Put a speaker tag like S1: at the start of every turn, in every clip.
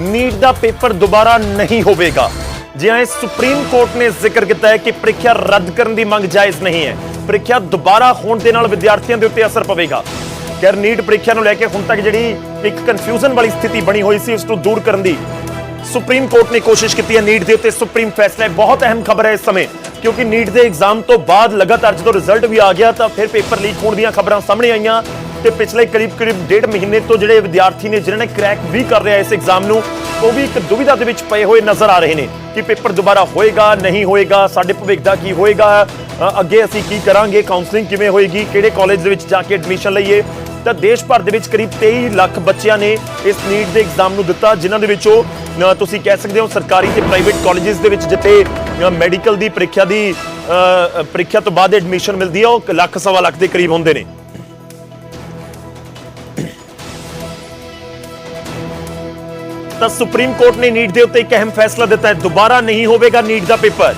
S1: NEET ਦਾ paper ਦੁਬਾਰਾ ਨਹੀਂ ਹੋਵੇਗਾ। ਜਿਵੇਂ ਸੁਪਰੀਮ ਕੋਰਟ ਨੇ ਜ਼ਿਕਰ ਕੀਤਾ ਹੈ ਕਿ ਪ੍ਰੀਖਿਆ ਰੱਦ ਕਰਨ ਦੀ ਮੰਗ ਜਾਇਜ਼ ਨਹੀਂ ਹੈ। ਪ੍ਰੀਖਿਆ ਦੁਬਾਰਾ ਹੋਣ ਦੇ ਨਾਲ ਵਿਦਿਆਰਥੀਆਂ ਦੇ ਉੱਤੇ ਅਸਰ ਪਵੇਗਾ। ਖੈਰ, ਨੀਟ ਪ੍ਰੀਖਿਆ ਨੂੰ ਲੈ ਕੇ ਹੁਣ ਤੱਕ ਜਿਹੜੀ ਇੱਕ ਕਨਫਿਊਜ਼ਨ ਵਾਲੀ ਸਥਿਤੀ ਬਣੀ ਹੋਈ ਸੀ ਉਸ ਨੂੰ ਦੂਰ ਕਰਨ ਦੀ ਸੁਪਰੀਮ ਕੋਰਟ ਨੇ ਕੋਸ਼ਿਸ਼ ਕੀਤੀ ਹੈ ਨੀਟ ਦੇ ਉੱਤੇ ਸੁਪਰੀਮ ਫੈਸਲਾ। ਬਹੁਤ ਅਹਿਮ ਖਬਰ ਹੈ ਇਸ ਸਮੇਂ, ਕਿਉਂਕਿ ਨੀਟ ਦੇ ਐਗਜ਼ਾਮ ਤੋਂ ਬਾਅਦ ਲਗਾਤਾਰ ਜਦੋਂ ਰਿਜ਼ਲਟ ਵੀ ਆ ਗਿਆ, ਤਾਂ ਫਿਰ ਪੇਪਰ ਲੀਕ ਹੋਣ ਦੀਆਂ ਖਬਰਾਂ ਸਾਹਮਣੇ ਆਈਆਂ। ਤੇ ਪਿਛਲੇ ਕਰੀਬ ਕਰੀਬ ਡੇਢ ਮਹੀਨੇ ਤੋਂ ਜਿਹੜੇ ਵਿਦਿਆਰਥੀ ਨੇ, ਜਿਨ੍ਹਾਂ ਨੇ ਕ੍ਰੈਕ ਵੀ ਕਰ ਰਿਹਾ ਇਸ ਐਗਜ਼ਾਮ ਨੂੰ, ਉਹ ਵੀ ਇੱਕ ਦੁਵਿਧਾ ਦੇ ਵਿੱਚ ਪਏ ਹੋਏ ਨਜ਼ਰ ਆ ਰਹੇ ਨੇ ਕਿ ਪੇਪਰ ਦੁਬਾਰਾ ਹੋਏਗਾ, ਨਹੀਂ ਹੋਏਗਾ, ਸਾਡੇ ਭਵਿੱਖ ਦਾ ਕੀ ਹੋਏਗਾ ਅੱਗੇ ਅਸੀਂ ਕੀ ਕਰਾਂਗੇ ਕਾਉਂਸਲਿੰਗ ਕਿਵੇਂ ਹੋਏਗੀ, ਕਿਹੜੇ ਕਾਲਜ ਦੇ ਵਿੱਚ ਜਾ ਕੇ ਐਡਮਿਸ਼ਨ ਲਈਏ। ਤਾਂ ਦੇਸ਼ ਭਰ ਦੇ ਵਿੱਚ ਕਰੀਬ 23 ਲੱਖ ਬੱਚਿਆਂ ਨੇ ਇਸ ਨੀਟ ਦੇ ਐਗਜ਼ਾਮ ਨੂੰ ਦਿੱਤਾ, ਜਿਨ੍ਹਾਂ ਦੇ ਵਿੱਚੋਂ ਤੁਸੀਂ ਕਹਿ ਸਕਦੇ ਹੋ ਸਰਕਾਰੀ ਤੇ ਪ੍ਰਾਈਵੇਟ ਕਾਲਜਸ ਦੇ ਵਿੱਚ ਜਿੱਥੇ ਮੈਡੀਕਲ ਦੀ ਪ੍ਰੀਖਿਆ ਦੀ ਪ੍ਰੀਖਿਆ ਤੋਂ ਬਾਅਦ ਐਡਮਿਸ਼ਨ ਮਿਲਦੀ ਹੈ ਉਹ ਲੱਖ, ਸਵਾ ਲੱਖ ਦੇ ਕਰੀਬ ਹੁੰਦੇ ਨੇ। ਤਾਂ ਸੁਪਰੀਮ ਕੋਰਟ ਨੇ ਨੀਟ ਦੇ ਉੱਤੇ ਇੱਕ ਅਹਿਮ ਫੈਸਲਾ ਦਿੱਤਾ ਹੈ। ਦੁਬਾਰਾ ਨਹੀਂ ਹੋਵੇਗਾ ਨੀਟ ਦਾ ਪੇਪਰ।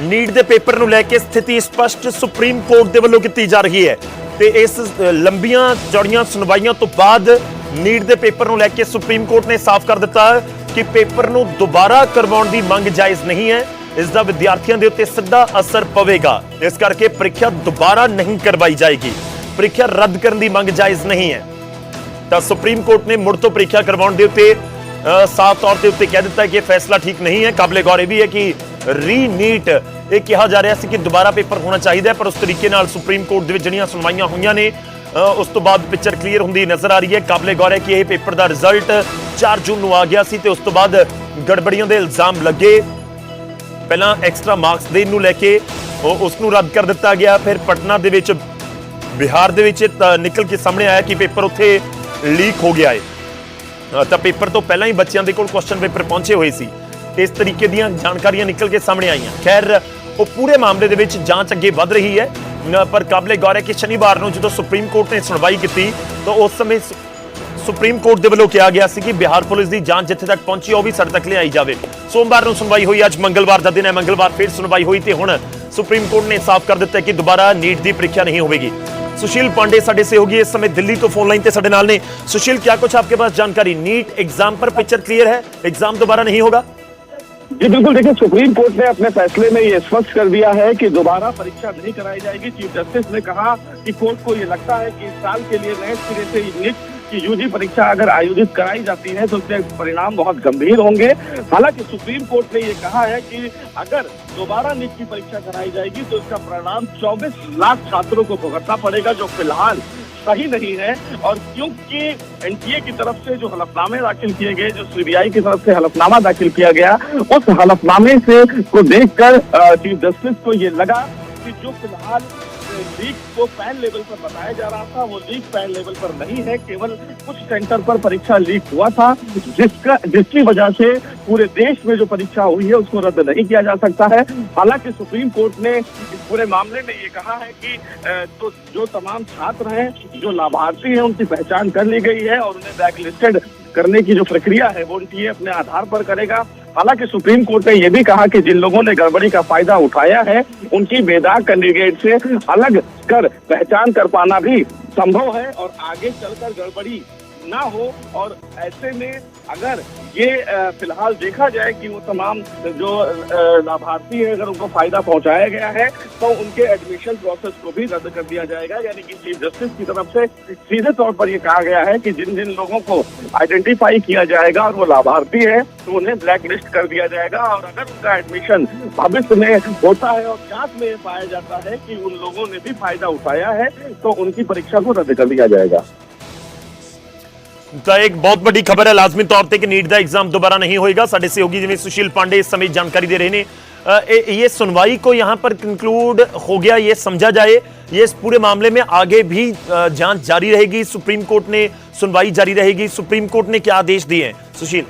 S1: ਨੀਟ ਦੇ ਪੇਪਰ ਨੂੰ ਲੈ ਕੇ ਸਥਿਤੀ ਸਪਸ਼ਟ ਸੁਪਰੀਮ ਕੋਰਟ ਦੇ ਵੱਲੋਂ ਕੀਤੀ ਜਾ ਰਹੀ ਹੈ। ਤੇ ਇਸ ਲੰਬੀਆਂ, ਚੌੜੀਆਂ ਸੁਣਵਾਈਆਂ ਤੋਂ ਬਾਅਦ ਨੀਟ ਦੇ ਪੇਪਰ ਨੂੰ ਲੈ ਕੇ ਸੁਪਰੀਮ ਕੋਰਟ ਨੇ ਸਾਫ਼ ਕਰ ਦਿੱਤਾ ਕਿ ਪੇਪਰ ਨੂੰ ਦੁਬਾਰਾ ਕਰਵਾਉਣ ਦੀ ਮੰਗ ਜਾਇਜ਼ ਨਹੀਂ ਹੈ। ਇਸ ਦਾ ਵਿਦਿਆਰਥੀਆਂ ਦੇ ਉੱਤੇ ਸਿੱਧਾ ਅਸਰ ਪਵੇਗਾ। ਇਸ ਕਰਕੇ ਪ੍ਰੀਖਿਆ ਦੁਬਾਰਾ ਨਹੀਂ ਕਰਵਾਈ ਜਾਏਗੀ। ਪ੍ਰੀਖਿਆ ਰੱਦ ਕਰਨ ਦੀ ਮੰਗ ਜਾਇਜ਼ ਨਹੀਂ ਹੈ। ਤਾਂ ਸੁਪਰੀਮ ਕੋਰਟ ਨੇ ਮੁੜ ਤੋਂ ਪ੍ਰੀਖਿਆ ਕਰਵਾਉਣ ਦੇ ਉੱਤੇ ਸਾਫ਼ ਤੌਰ ਤੇ ਉੱਤੇ ਕਹਿ ਦਿੱਤਾ ਕਿ ਇਹ ਫੈਸਲਾ ਠੀਕ ਨਹੀਂ ਹੈ। ਕਾਬਲੇ ਗੌਰ ਇਹ ਵੀ ਹੈ ਕਿ ਰੀਨੀਟ ਇਹ ਕਿਹਾ ਜਾ ਰਿਹਾ ਸੀ ਕਿ ਦੁਬਾਰਾ ਪੇਪਰ ਹੋਣਾ ਚਾਹੀਦਾ ਪਰ ਉਸ ਤਰੀਕੇ ਨਾਲ ਸੁਪਰੀਮ ਕੋਰਟ ਦੇ ਵਿੱਚ ਜਿਹੜੀਆਂ ਸੁਣਵਾਈਆਂ ਹੋਈਆਂ ਨੇ ਉਸ ਤੋਂ ਬਾਅਦ ਪਿਕਚਰ ਕਲੀਅਰ ਹੁੰਦੀ ਨਜ਼ਰ ਆ ਰਹੀ ਹੈ। ਕਾਬਲੇ ਗੌਰ ਹੈ ਕਿ ਇਹ ਪੇਪਰ ਦਾ ਰਿਜ਼ਲਟ 4 ਜੂਨ ਨੂੰ ਆ ਗਿਆ ਸੀ ਤੇ ਉਸ ਤੋਂ ਬਾਅਦ ਗੜਬੜੀਆਂ ਦੇ ਇਲਜ਼ਾਮ ਲੱਗੇ। ਪਹਿਲਾਂ ਐਕਸਟਰਾ ਮਾਰਕਸ ਦੇਣ ਨੂੰ ਲੈ ਕੇ ਉਹ ਉਸ ਨੂੰ ਰੱਦ ਕਰ ਦਿੱਤਾ ਗਿਆ। ਫਿਰ ਪਟਨਾ ਦੇ ਵਿੱਚ, ਬਿਹਾਰ ਦੇ ਵਿੱਚ ਨਿਕਲ ਕੇ ਸਾਹਮਣੇ ਆਇਆ ਕਿ ਪੇਪਰ ਉੱਥੇ ਲੀਕ ਹੋ ਗਿਆ ਹੈ। ਤਾਂ ਪੇਪਰ ਤੋਂ ਪਹਿਲਾਂ ਹੀ ਬੱਚਿਆਂ ਦੇ ਕੋਲ ਕੁਐਸਚਨ ਪੇਪਰ ਪਹੁੰਚੇ ਹੋਏ ਸੀ। ਇਸ ਤਰੀਕੇ ਦੀਆਂ ਜਾਣਕਾਰੀਆਂ ਨਿਕਲ ਕੇ ਸਾਹਮਣੇ ਆਈਆਂ। ਖੈਰ, ਉਹ ਪੂਰੇ ਮਾਮਲੇ ਦੇ ਵਿੱਚ ਜਾਂਚ ਅੱਗੇ ਵੱਧ ਰਹੀ ਹੈ। ਪਰ ਕਾਬਲੇ ਗੌਰ ਹੈ ਕਿ ਸ਼ਨੀਵਾਰ ਨੂੰ ਜਦੋਂ ਸੁਪਰੀਮ ਕੋਰਟ ਨੇ ਸੁਣਵਾਈ ਕੀਤੀ, ਤਾਂ ਉਸ ਸਮੇਂ ਸੁਪਰੀਮ ਕੋਰਟ ਦੇ ਵੱਲੋਂ ਕਿਹਾ ਗਿਆ ਸੀ ਕਿ ਬਿਹਾਰ ਪੁਲਿਸ ਦੀ ਜਾਂਚ ਜਿੱਥੇ ਤੱਕ ਪਹੁੰਚੀ ਉਹ ਵੀ ਸੜ ਤੱਕ ਲਿਆਈ ਜਾਵੇ। ਸੋਮਵਾਰ ਨੂੰ ਸੁਣਵਾਈ ਹੋਈ, ਅੱਜ ਮੰਗਲਵਾਰ ਦਾ ਦਿਨ ਹੈ। ਮੰਗਲਵਾਰ ਫਿਰ ਸੁਣਵਾਈ ਹੋਈ ਤੇ ਹੁਣ ਸੁਪਰੀਮ ਕੋਰਟ ਨੇ ਸਾਫ਼ ਕਰ ਦਿੱਤਾ ਕਿ ਦੁਬਾਰਾ ਨੀਟ ਦੀ ਪ੍ਰੀਖਿਆ ਨਹੀਂ ਹੋਵੇਗੀ। सुशील पांडे सहयोगी इस समय दिल्ली तो फ़ोन लाइन से साडे नाल ने। सुशील, क्या कुछ आपके पास जानकारी? नीट एग्ज़ाम पर पिक्चर क्लियर है? एग्ज़ाम दोबारा नहीं होगा?
S2: जी, बिल्कुल, देखिए, सुप्रीम कोर्ट ने अपने फैसले में ये स्पष्ट कर दिया है कि दोबारा परीक्षा नहीं कराई जाएगी। चीफ जस्टिस ने कहा कि कोर्ट को ये लगता है कि इस साल के लिए नए सिरे से नीट की यूजी परीक्षा अगर आयोजित कराई जाती है तो उसके परिणाम बहुत गंभीर होंगे। हालाँकि सुप्रीम कोर्ट ने ये कहा है कि अगर दोबारा नीट की परीक्षा कराई जाएगी तो इसका परिणाम 24 लाख छात्रों को भुगतना पड़ेगा, जो फ़िलहाल सही नहीं है। और क्योंकि एनटीए की तरफ़ से जो हलफनामे दाखिल किए गए, जो सीबीआई की तरफ़ से हलफनामा दाखिल किया गया, उस हलफनामे से को देखकर चीफ जस्टिस को ये लगा कि जो फ़िलहाल लीक को पैन लेवल पर बताया जा रहा था। वो लीक पैन लेवल पर नहीं है, केवल कुछ सेंटर पर परीक्षा लीक हुआ था, जिसका जिसकी वजह से पूरे देश में जो परीक्षा हुई है, उसको रद्द नहीं किया जा सकता है। हालाँकि सुप्रीम कोर्ट ने इस पूरे मामले में ये कहा है कि तो जो तमाम छात्र हैं, जो लाभार्थी हैं, उनकी पहचान कर ली गई है और उन्हें बैक लिस्टेड करने की जो प्रक्रिया है, वो उनकी अपने आधार पर करेगा। हालाँकि सुप्रीम कोर्ट ने यह भी कहा कि जिन लोगों ने गड़बड़ी का फ़ायदा उठाया है, उनकी बेदाग कैंडिडेट से अलग कर पहचान कर पाना भी संभव है और आगे चलकर गड़बड़ी ना हो और ऐसे में अगर ये फ़िलहाल देखा जाए कि वो तमाम जो लाभार्थी है, अगर उनको फ़ायदा पहुँचाया गया है तो उनके एडमिशन प्रोसेस को भी रद्द कर दिया जाएगा। यानी कि चीफ जस्टिस की तरफ़ से सीधे तौर पर ये कहा गया है कि जिन जिन लोगों को आइडेंटिफाई किया जाएगा और वो लाभार्थी है तो उन्हें ब्लैक लिस्ट कर दिया जाएगा। और अगर उनका एडमिशन भविष्य में होता है और जाँच में पाया जाता है कि उन लोगों ने भी फ़ायदा उठाया है तो उनकी परीक्षा को रद्द कर दिया जाएगा।
S1: का एक बहुत बड़ी खबर है, लाजमी तौर पर कि नीट का एग्ज़ाम दोबारा नहीं होएगा। साढ़े सहयोगी जिम्मे सुशील पांडे इस समय जानकारी दे रहे हैं। ये सुनवाई को यहाँ पर कंक्लूड हो गया, ये समझा जाए। ये इस पूरे मामले में आगे भी जाँच जारी रहेगी। सुप्रीम कोर्ट ने सुनवाई जारी रहेगी। सुप्रीम कोर्ट ने क्या आदेश दिए सुशील।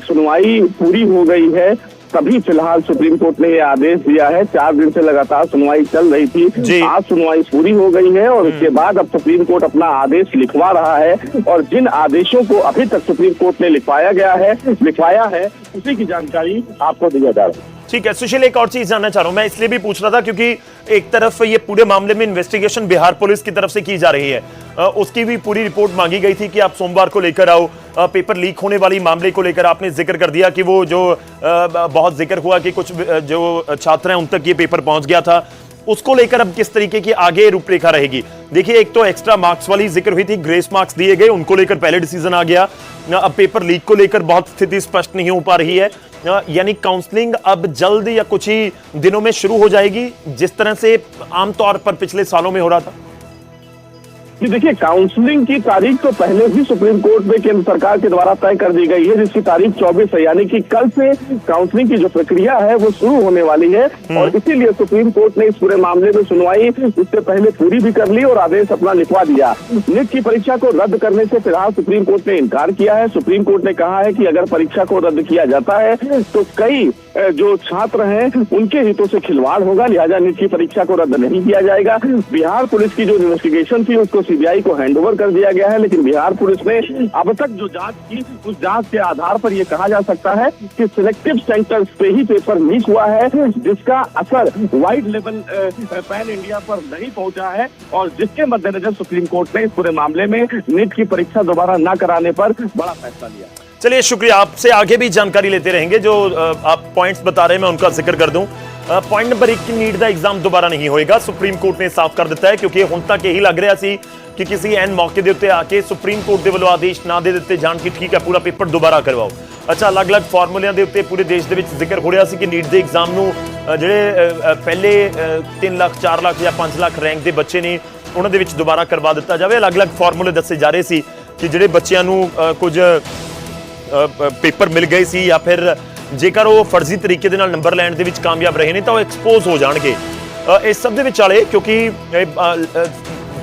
S2: सुनवाई पूरी हो गई है। तभी फ़िलहाल सुप्रीम कोर्ट ने ये आदेश दिया है। चार दिन से लगातार सुनवाई चल रही थी। आज सुनवाई पूरी हो गई है और उसके बाद अब सुप्रीम कोर्ट अपना आदेश लिखवा रहा है और जिन आदेशों को अभी तक सुप्रीम कोर्ट ने लिखवाया गया है लिखवाया है उसी की जानकारी आपको दिया जा रहा है।
S1: ठीक है सुशील एक और चीज जानना चाह रहा हूं मैं इसलिए भी पूछ रहा था क्योंकि एक तरफ ये पूरे मामले में इन्वेस्टिगेशन बिहार पुलिस की तरफ से की जा रही है अ, उसकी भी पूरी रिपोर्ट मांगी गई थी कि आप सोमवार को लेकर आओ अ, पेपर लीक होने वाली मामले को लेकर आपने जिक्र कर दिया कि वो जो अ, ब- बहुत जिक्र हुआ कि कुछ अ, जो छात्र हैं उन तक ये पेपर पहुंच गया था उसको लेकर अब किस तरीके की आगे रूपरेखा रहेगी? देखिए, एक तो एक्स्ट्रा मार्क्स वाली ज़िक्र हुई थी ग्रेस मार्क्स दिए गए, उनको लेकर पहले डिसीज़न आ गया। अब पेपर लीक को लेकर बहुत स्थिति स्पष्ट नहीं हो पा रही है। यानी काउंसलिंग अब जल्द या कुछ ही दिनों में शुरू हो जाएगी, जिस तरह से आमतौर पर पिछले सालों में हो रहा था।
S2: कि देखिए काउंसलिंग की तारीख तो पहले ही सुप्रीम कोर्ट में केंद्र सरकार के द्वारा तय कर दी गई है जिसकी तारीख 24 है। यानी कि कल से काउंसलिंग की जो प्रक्रिया है वो शुरू होने वाली है। और इसीलिए सुप्रीम कोर्ट ने इस पूरे मामले में सुनवाई उससे पहले पूरी भी कर ली और आदेश अपना लिखवा दिया। नीट की परीक्षा को रद्द करने से फ़िलहाल सुप्रीम कोर्ट ने इनकार किया है। सुप्रीम कोर्ट ने कहा है कि अगर परीक्षा को रद्द किया जाता है तो कई जो छात्र हैं उनके हितों से खिलवाड़ होगा। लिहाजा नीट की परीक्षा को रद्द नहीं किया जाएगा। बिहार पुलिस की जो इन्वेस्टिगेशन थी उसको सीबीआई को हैंडओवर कर दिया गया है लेकिन बिहार पुलिस ने अब तक जो जांच की उस जांच के आधार पर यह कहा जा सकता है कि सिलेक्टिव सेंटर्स पे ही पेपर लीक हुआ है जिसका असर वाइड लेवल पैन इंडिया पर नहीं पहुंचा है और जिसके मद्देनजर सुप्रीम कोर्ट ने इस पूरे मामले में नीट की परीक्षा दोबारा न कराने पर बड़ा फैसला लिया
S1: चलिए शुक्रिया आपसे आगे भी जानकारी लेते रहेंगे जो अ, आप पॉइंट्स बता रहे हैं मैं उनका जिक्र कर दूं पॉइंट ਨੰਬਰ 1 ਨੀਟ ਦਾ ਐਗਜ਼ਾਮ ਦੁਬਾਰਾ ਨਹੀਂ ਹੋਏਗਾ ਸੁਪਰੀਮ ਕੋਰਟ ਨੇ ਸਾਫ਼ ਕਰ ਦਿੱਤਾ ਹੈ ਕਿਉਂਕਿ ਹੁਣ ਤੱਕ ਇਹੀ ਲੱਗ ਰਿਹਾ ਸੀ ਕਿ ਕਿਸੇ ਐਨ ਮੌਕੇ ਦੇ ਉੱਤੇ ਆ ਕੇ ਸੁਪਰੀਮ ਕੋਰਟ ਦੇ ਵੱਲੋਂ ਆਦੇਸ਼ ਨਾ ਦੇ ਦਿੱਤੇ ਜਾਣ ਕਿ ਠੀਕ ਹੈ, ਪੂਰਾ ਪੇਪਰ ਦੁਬਾਰਾ ਕਰਵਾਓ। ਅੱਛਾ, ਅਲੱਗ-ਅਲੱਗ ਫਾਰਮੂਲਿਆਂ ਦੇ ਉੱਤੇ ਪੂਰੇ ਦੇਸ਼ ਦੇ ਵਿੱਚ ਜ਼ਿਕਰ ਹੋ ਰਿਹਾ ਸੀ ਕਿ ਨੀਟ ਦੇ ਐਗਜ਼ਾਮ ਨੂੰ ਜਿਹੜੇ ਪਹਿਲੇ 3 ਲੱਖ 4 ਲੱਖ ਜਾਂ 5 ਲੱਖ ਰੈਂਕ ਦੇ ਬੱਚੇ ਨੇ, ਉਹਨਾਂ ਦੇ ਵਿੱਚ ਦੁਬਾਰਾ ਕਰਵਾ ਦਿੱਤਾ ਜਾਵੇ। ਅਲੱਗ-ਅਲੱਗ ਫਾਰਮੂਲੇ ਦੱਸੇ ਜਾ ਰਹੇ ਸੀ ਕਿ ਜਿਹੜੇ ਬੱਚਿਆਂ ਨੂੰ ਕੁਝ ਪੇਪਰ ਮਿਲ ਗਏ ਸੀ ਜਾਂ ਫਿਰ ਜੇਕਰ ਉਹ ਫਰਜ਼ੀ ਤਰੀਕੇ ਦੇ ਨਾਲ ਨੰਬਰ ਲੈਣ ਦੇ ਵਿੱਚ ਕਾਮਯਾਬ ਰਹੇ ਨੇ ਤਾਂ ਉਹ ਐਕਸਪੋਜ਼ ਹੋ ਜਾਣਗੇ। ਇਸ ਸਭ ਦੇ ਵਿਚਾਲੇ ਕਿਉਂਕਿ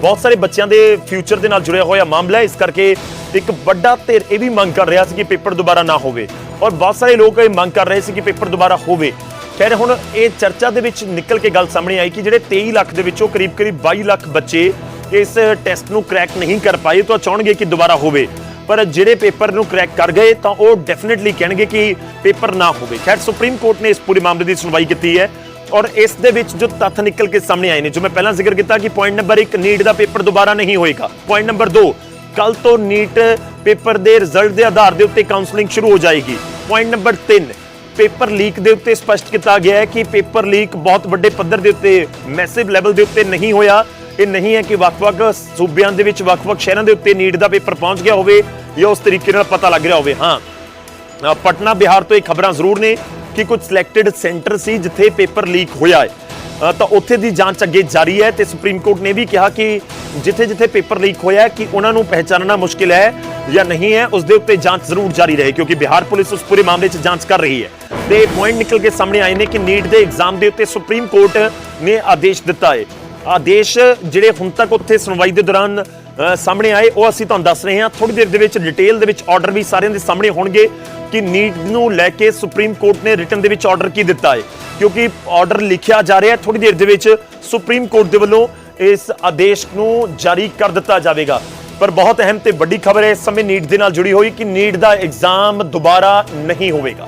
S1: ਬਹੁਤ ਸਾਰੇ ਬੱਚਿਆਂ ਦੇ ਫਿਊਚਰ ਦੇ ਨਾਲ ਜੁੜਿਆ ਹੋਇਆ ਮਾਮਲਾ ਹੈ। ਇਸ ਕਰਕੇ ਇੱਕ ਵੱਡਾ ਧਿਰ ਇਹ ਵੀ ਮੰਗ ਕਰ ਰਿਹਾ ਸੀ ਕਿ ਪੇਪਰ ਦੁਬਾਰਾ ਨਾ ਹੋਵੇ ਔਰ ਬਹੁਤ ਸਾਰੇ ਲੋਕ ਇਹ ਮੰਗ ਕਰ ਰਹੇ ਸੀ ਕਿ ਪੇਪਰ ਦੁਬਾਰਾ ਹੋਵੇ। ਖੈਰ, ਹੁਣ ਇਹ ਚਰਚਾ ਦੇ ਵਿੱਚ ਨਿਕਲ ਕੇ ਗੱਲ ਸਾਹਮਣੇ ਆਈ ਕਿ ਜਿਹੜੇ 23 ਲੱਖ ਦੇ ਵਿੱਚੋਂ ਕਰੀਬ-ਕਰੀਬ 22 ਲੱਖ ਬੱਚੇ ਇਸ ਟੈਸਟ ਨੂੰ ਕ੍ਰੈਕ ਨਹੀਂ ਕਰ ਪਾਏ ਤਾਂ ਚਾਹਣਗੇ ਕਿ ਦੁਬਾਰਾ ਹੋਵੇ। ਪਰ ਜਿਹੜੇ ਪੇਪਰ ਨੂੰ ਕ੍ਰੈਕ ਕਰ ਗਏ, ਤਾਂ ਉਹ ਡੈਫੀਨਿਟਲੀ ਕਹਿਣਗੇ ਕਿ ਪੇਪਰ ਨਾ ਹੋਵੇ। ਖੈਰ, ਸੁਪਰੀਮ ਕੋਰਟ ਨੇ ਇਸ ਪੂਰੇ ਮਾਮਲੇ ਦੀ ਸੁਣਵਾਈ ਕੀਤੀ ਹੈ। ਔਰ ਇਸ ਦੇ ਵਿੱਚ ਜੋ ਤੱਥ ਨਿਕਲ ਕੇ ਸਾਹਮਣੇ ਆਏ ਨੇ, ਜੋ ਮੈਂ ਪਹਿਲਾਂ ਜ਼ਿਕਰ ਕੀਤਾ ਕਿ ਪੁਆਇੰਟ ਨੰਬਰ 1 ਨੀਟ ਦਾ ਪੇਪਰ ਦੁਬਾਰਾ ਨਹੀਂ ਹੋਏਗਾ। ਪੁਆਇੰਟ ਨੰਬਰ 2 ਕੱਲ ਤੋਂ ਨੀਟ ਪੇਪਰ ਦੇ ਰਿਜ਼ਲਟ ਦੇ ਆਧਾਰ ਦੇ ਉੱਤੇ ਕਾਉਂਸਲਿੰਗ ਸ਼ੁਰੂ ਹੋ ਜਾਏਗੀ। ਪੁਆਇੰਟ ਨੰਬਰ 3 ਪੇਪਰ ਲੀਕ ਦੇ ਉੱਤੇ ਸਪਸ਼ਟ ਕੀਤਾ ਗਿਆ ਹੈ ਕਿ ਪੇਪਰ ਲੀਕ ਬਹੁਤ ਵੱਡੇ ਪੱਧਰ ਦੇ ਉੱਤੇ ਮੈਸਿਵ ਲੈਵਲ ਦੇ ਉੱਤੇ ਨਹੀਂ ਹੋਇਆ। ਇਹ ਨਹੀਂ ਹੈ ਕਿ ਵੱਖ-ਵੱਖ ਸੂਬਿਆਂ ਦੇ ਵਿੱਚ, ਵੱਖ-ਵੱਖ ਸ਼ਹਿਰਾਂ ਦੇ ਉੱਤੇ ਨੀਟ ਦਾ ਪੇਪਰ ਪਹੁੰਚ ਗਿਆ ਹੋਵੇ ਜਾਂ ਉਸ ਤਰੀਕੇ ਨਾਲ ਪਤਾ ਲੱਗ ਰਿਹਾ ਹੋਵੇ। ਹਾਂ ਪਟਨਾ, ਬਿਹਾਰ ਤੋਂ ਇਹ ਖਬਰਾਂ ਜ਼ਰੂਰ ਨੇ। ਕਿ ਕੁਝ ਸਿਲੈਕਟਡ ਸੈਂਟਰ ਸੀ ਜਿੱਥੇ ਪੇਪਰ ਲੀਕ ਹੋਇਆ ਹੈ। ਤਾਂ ਉੱਥੇ ਦੀ ਜਾਂਚ ਅੱਗੇ ਜਾਰੀ ਹੈ ਤੇ ਸੁਪਰੀਮ ਕੋਰਟ ਨੇ ਵੀ ਕਿਹਾ ਕਿ ਜਿੱਥੇ-ਜਿੱਥੇ ਪੇਪਰ ਲੀਕ ਹੋਇਆ ਕਿ ਉਹਨਾਂ ਨੂੰ ਪਹਿਚਾਨਣਾ ਮੁਸ਼ਕਿਲ ਹੈ ਜਾਂ ਨਹੀਂ ਹੈ, ਉਸ ਦੇ ਉੱਤੇ ਜਾਂਚ ਜ਼ਰੂਰ ਜਾਰੀ ਰਹੇ, ਕਿਉਂਕਿ ਬਿਹਾਰ ਪੁਲਿਸ ਉਸ ਪੂਰੇ ਮਾਮਲੇ 'ਚ ਜਾਂਚ ਕਰ ਰਹੀ ਹੈ। ਤੇ ਪੁਆਇੰਟ ਨਿਕਲ ਕੇ ਸਾਹਮਣੇ ਆਏ ਨੇ ਕਿ ਨੀਟ ਦੇ ਐਗਜ਼ਾਮ ਦੇ ਉੱਤੇ ਸੁਪਰੀਮ ਕੋਰਟ ਨੇ ਆਦੇਸ਼ ਦਿੱਤਾ ਹੈ। ਆਦੇਸ਼ ਜਿਹੜੇ ਹੁਣ ਤੱਕ ਉੱਥੇ ਸੁਣਵਾਈ ਦੇ ਦੌਰਾਨ ਸਾਹਮਣੇ ਆਏ, ਉਹ ਅਸੀਂ ਤੁਹਾਨੂੰ ਦੱਸ ਰਹੇ ਹਾਂ। ਥੋੜੀ ਦੇਰ ਦੇ ਵਿੱਚ ਡਿਟੇਲ ਦੇ ਵਿੱਚ ਆਰਡਰ ਵੀ ਸਾਰਿਆਂ ਦੇ ਸਾਹਮਣੇ ਹੋਣਗੇ। ਕਿ ਨੀਟ ਨੂੰ ਲੈ ਕੇ ਸੁਪਰੀਮ ਕੋਰਟ ਨੇ ਰਿਟਨ ਦੇ ਵਿੱਚ ਆਰਡਰ ਕੀ ਦਿੱਤਾ ਹੈ? ਕਿਉਂਕਿ ਆਰਡਰ ਲਿਖਿਆ ਜਾ ਰਿਹਾ ਹੈ ਥੋੜੀ ਦੇਰ ਦੇ ਵਿੱਚ ਸੁਪਰੀਮ ਕੋਰਟ ਦੇ ਵੱਲੋਂ ਇਸ ਆਦੇਸ਼ ਨੂੰ ਜਾਰੀ ਕਰ ਦਿੱਤਾ ਜਾਵੇਗਾ। ਪਰ ਬਹੁਤ ਅਹਿਮ ਤੇ ਵੱਡੀ ਖਬਰ ਹੈ, ਇਸ ਸਮੇਂ ਨੀਟ ਦੇ ਨਾਲ ਜੁੜੀ ਹੋਈ ਕਿ ਨੀਟ ਦਾ ਐਗਜ਼ਾਮ ਦੁਬਾਰਾ ਨਹੀਂ ਹੋਵੇਗਾ।